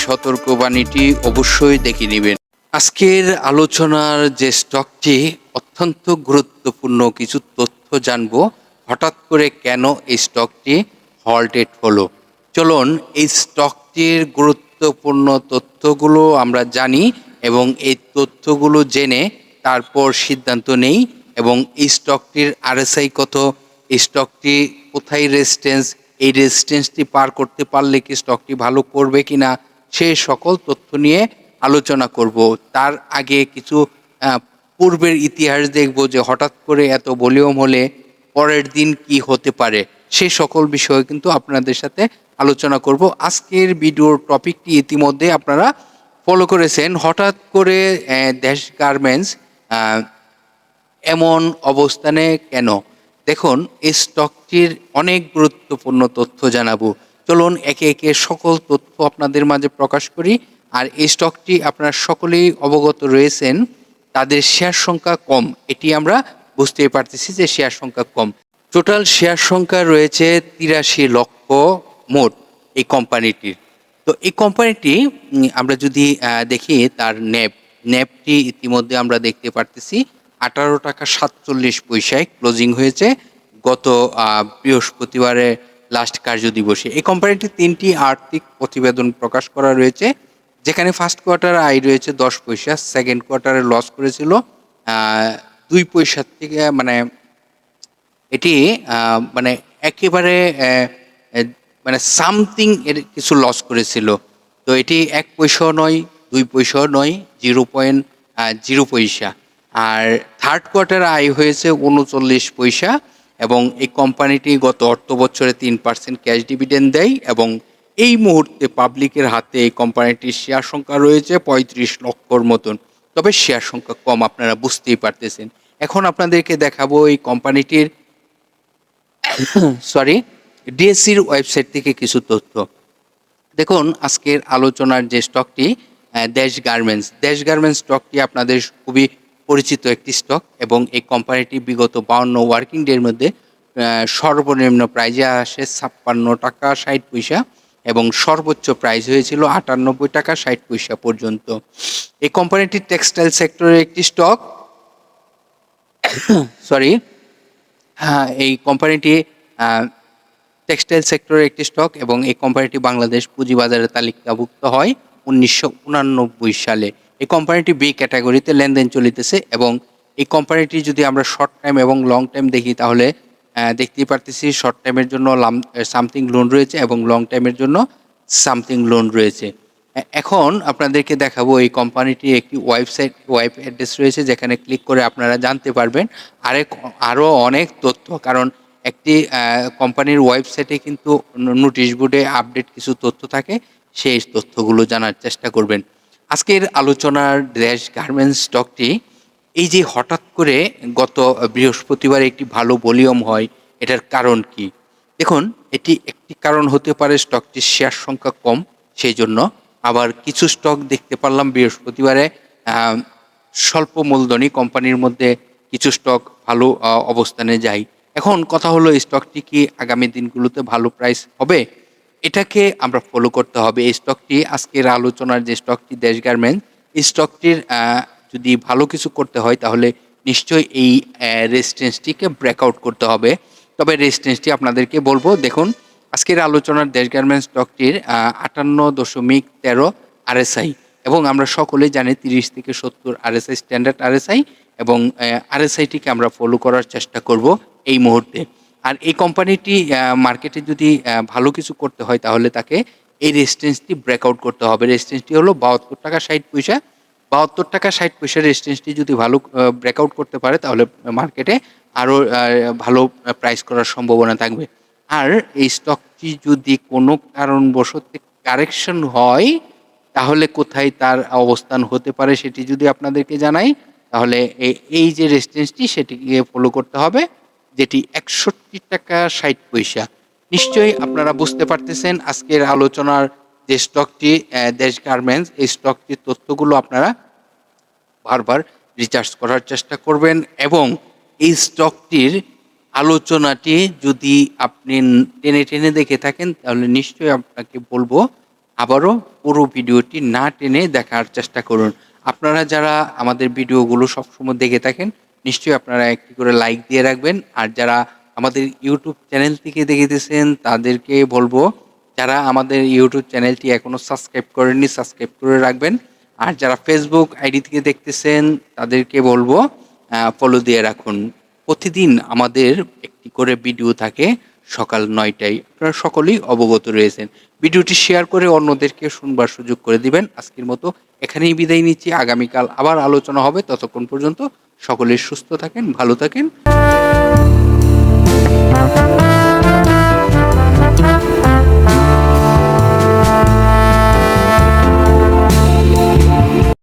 সতর্কবাণীটি অবশ্যই দেখে নেবেন। আজকের আলোচনার যে স্টকটি অত্যন্ত গুরুত্বপূর্ণ কিছু তথ্য জানব। হঠাৎ করে কেন এই স্টকটি হল্টেড হলো? চলুন, এই স্টকটির গুরুত্বপূর্ণ তথ্যগুলো আমরা জানি এবং এই তথ্যগুলো জেনে তারপর সিদ্ধান্ত নেই এবং এই স্টকটির আরএসআই কত? এই স্টকটি কোথায় রেজিস্ট্যান্স এই রেজিস্ট্যান্সটি পার করতে পারলে কি স্টকটি ভালো করবে কিনা? সে সকল তথ্য নিয়ে আলোচনা করব। তার আগে কিছু পূর্বের ইতিহাস দেখব যে হঠাৎ করে এত ভলিউম হলে পরের দিন কি হতে পারে, সে সকল বিষয়ে কিন্তু আপনাদের সাথে আলোচনা করব। আজকের ভিডিওর টপিকটি ইতিমধ্যে আপনারা ফলো করেছেন। হঠাৎ করে দেশ গার্মেন্টস এমন অবস্থানে কেন? দেখুন, এই স্টকটির অনেক গুরুত্বপূর্ণ তথ্য জানাব। চলুন একে একে সকল তথ্য আপনাদের মাঝে প্রকাশ করি। আর এই স্টকটি আপনারা সকলেই অবগত রয়েছেন, তাদের শেয়ার সংখ্যা কম। এটি আমরা বুঝতেই পারতেছি যে শেয়ার সংখ্যা কম। টোটাল শেয়ার সংখ্যা রয়েছে তিরাশি লক্ষ মোট এই কোম্পানিটির তো এই কোম্পানিটি আমরা যদি দেখি তার ন্যাপ ন্যাপটি ইতিমধ্যে আমরা দেখতে পারতেছি, আঠারো টাকা সাতচল্লিশ পয়সায় ক্লোজিং হয়েছে। গত বৃহস্পতিবারে লাস্ট কার্য দিবসে। এই কোম্পানিটির তিনটি আর্থিক প্রতিবেদন প্রকাশ করা রয়েছে, যেখানে ফার্স্ট কোয়ার্টার আয় রয়েছে দশ পয়সা সেকেন্ড কোয়ার্টারে লস করেছিল দুই পয়সা থেকে মানে এটি মানে একেবারে মানে সামথিং এর কিছু লস করেছিল। তো এটি এক পয়সাও নয়, দুই পয়সাও নয় জিরো পয়েন্ট জিরো পয়সা। আর থার্ড কোয়ার্টার আয় হয়েছে উনচল্লিশ পয়সা এবং এই কোম্পানিটি গত অর্থ বছরে তিন পার্সেন্ট ক্যাশ ডিভিডেন্ড দেয় এবং এই মুহূর্তে পাবলিকের হাতে এই কোম্পানিটির শেয়ার সংখ্যা রয়েছে পঁয়ত্রিশ লক্ষর মতন। তবে শেয়ার সংখ্যা কম, আপনারা বুঝতেই পারতেছেন। এখন আপনাদেরকে দেখাবো এই কোম্পানিটির সরি ডিএসসির ওয়েবসাইট থেকে কিছু তথ্য। দেখুন, আজকের আলোচনার যে স্টকটি দেশ গার্মেন্টস দেশ গার্মেন্টস স্টকটি আপনাদের খুবই পরিচিত একটি স্টক এবং এই কোম্পানিটি বিগত বাউন্ন ওয়ার্কিং ডের মধ্যে সর্বনিম্ন প্রাইজে আসে ছাপ্পান্ন টাকা ষাট পয়সা এবং সর্বোচ্চ প্রাইস হয়েছিল আটানব্বই টাকা ষাট পয়সা পর্যন্ত। এই কোম্পানিটি টেক্সটাইল সেক্টরের একটি স্টক সরি হ্যাঁ এই কোম্পানিটি টেক্সটাইল সেক্টরের একটি স্টক এবং এই কোম্পানিটি বাংলাদেশ পুঁজিবাজারে তালিকাভুক্ত হয় উনিশশো সালে। এই কোম্পানিটি বি ক্যাটাগরিতে লেনদেন চলিতেছে এবং এই কোম্পানিটি যদি আমরা শর্ট টাইম এবং লং টাইম দেখি তাহলে দেখতেই পারতেছি শর্ট টাইমের জন্য সামথিং লোন রয়েছে এবং লং টাইমের জন্য সামথিং লোন রয়েছে। এখন আপনাদেরকে দেখাবো এই কোম্পানিটি একটি ওয়েবসাইট ওয়েব অ্যাড্রেস রয়েছে যেখানে ক্লিক করে আপনারা জানতে পারবেন। আরেক আরও অনেক তথ্য, কারণ একটি কোম্পানির ওয়েবসাইটে কিন্তু নোটিশ বোর্ডে আপডেট কিছু তথ্য থাকে, সেই তথ্যগুলো জানার চেষ্টা করবেন। আজকের আলোচনার দেশ গার্মেন্টস স্টকটি এই যে হঠাৎ করে গত বৃহস্পতিবার একটি ভালো ভলিউম হয়, এটার কারণ কি? দেখুন, এটি একটি কারণ হতে পারে স্টকটির শেয়ার সংখ্যা কম সেই জন্য আবার কিছু স্টক দেখতে পারলাম বৃহস্পতিবারে স্বল্প মূলধনী কোম্পানির মধ্যে কিছু স্টক ভালো অবস্থানে যায়। এখন কথা হলো স্টকটি কি আগামী দিনগুলোতে ভালো প্রাইস হবে? এটাকে আমরা ফলো করতে হবে। এই স্টকটি আজকের আলোচনার যে স্টকটি দেশ গার্মেন্ট এই স্টকটির যদি ভালো কিছু করতে হয়, তাহলে নিশ্চয়ই এই রেজিস্ট্যান্সটিকে ব্রেকআউট করতে হবে। তবে রেজিস্ট্যান্সটি আপনাদেরকে বলব, দেখুন, আজকের আলোচনার দেশ গার্মেন্টস স্টকটির আটান্ন দশমিক তেরো আরএসআই এবং আমরা সকলেই জানি তিরিশ থেকে সত্তর আরএসআই স্ট্যান্ডার্ড আরএসআই এবং আরএসআইটিকে আমরা ফলো করার চেষ্টা করব এই মুহূর্তে। আর এই কোম্পানিটি মার্কেটে যদি ভালো কিছু করতে হয়, তাহলে তাকে এই রেজিস্ট্যান্সটি ব্রেকআউট করতে হবে। রেজিস্ট্যান্সটি হলো বাহাত্তর টাকা ষাট পয়সা। বাহাত্তর টাকা ষাট পয়সার রেজিস্ট্যান্সটি যদি ভালো ব্রেকআউট করতে পারে, তাহলে মার্কেটে আরও ভালো প্রাইস করার সম্ভাবনা থাকবে। আর এই স্টকটি যদি কোনো কারণবশত কারেকশন হয়, তাহলে কোথায় তার অবস্থান হতে পারে, সেটি যদি আপনাদেরকে জানাই, তাহলে এই যে রেজিস্ট্যান্সটি সেটিকে ফলো করতে হবে। যেটি একষট্টি টাকা ষাট পয়সা। নিশ্চয়ই আপনারা বুঝতে পারতেছেন আজকের আলোচনার যে স্টকটি দেশ গার্মেন্টস এই স্টকটির তথ্যগুলো আপনারা বারবার রিচার্জ করার চেষ্টা করবেন এবং এই স্টকটির আলোচনাটি যদি আপনি টেনে টেনে দেখে থাকেন, তাহলে নিশ্চয়ই আপনাকে বলব আবারও পুরো ভিডিওটি না টেনে দেখার চেষ্টা করুন। আপনারা যারা আমাদের ভিডিওগুলো সবসময় দেখে থাকেন নিশ্চয়ই আপনারা একটি করে লাইক দিয়ে রাখবেন। আর যারা আমাদের ইউটিউব চ্যানেল থেকে দেখেতেছেন, তাদেরকে বলব, যারা আমাদের ইউটিউব চ্যানেলটি এখনও সাবস্ক্রাইব করেননি সাবস্ক্রাইব করে রাখবেন। আর যারা ফেসবুক আইডি থেকে দেখতেছেন, তাদেরকে বলব ফলো দিয়ে রাখুন। প্রতিদিন আমাদের একটি করে ভিডিও থাকে। সকাল নয়টায়। আপনারা সকলেই অবগত রয়েছেন। ভিডিওটি শেয়ার করে অন্যদেরকে শুনবার সুযোগ করে দিবেন। আজকের মতো এখানেই বিদায় নিচ্ছি। আগামীকাল আবার আলোচনা হবে। ততক্ষণ পর্যন্ত সকলেই সুস্থ থাকেন, ভালো থাকেন।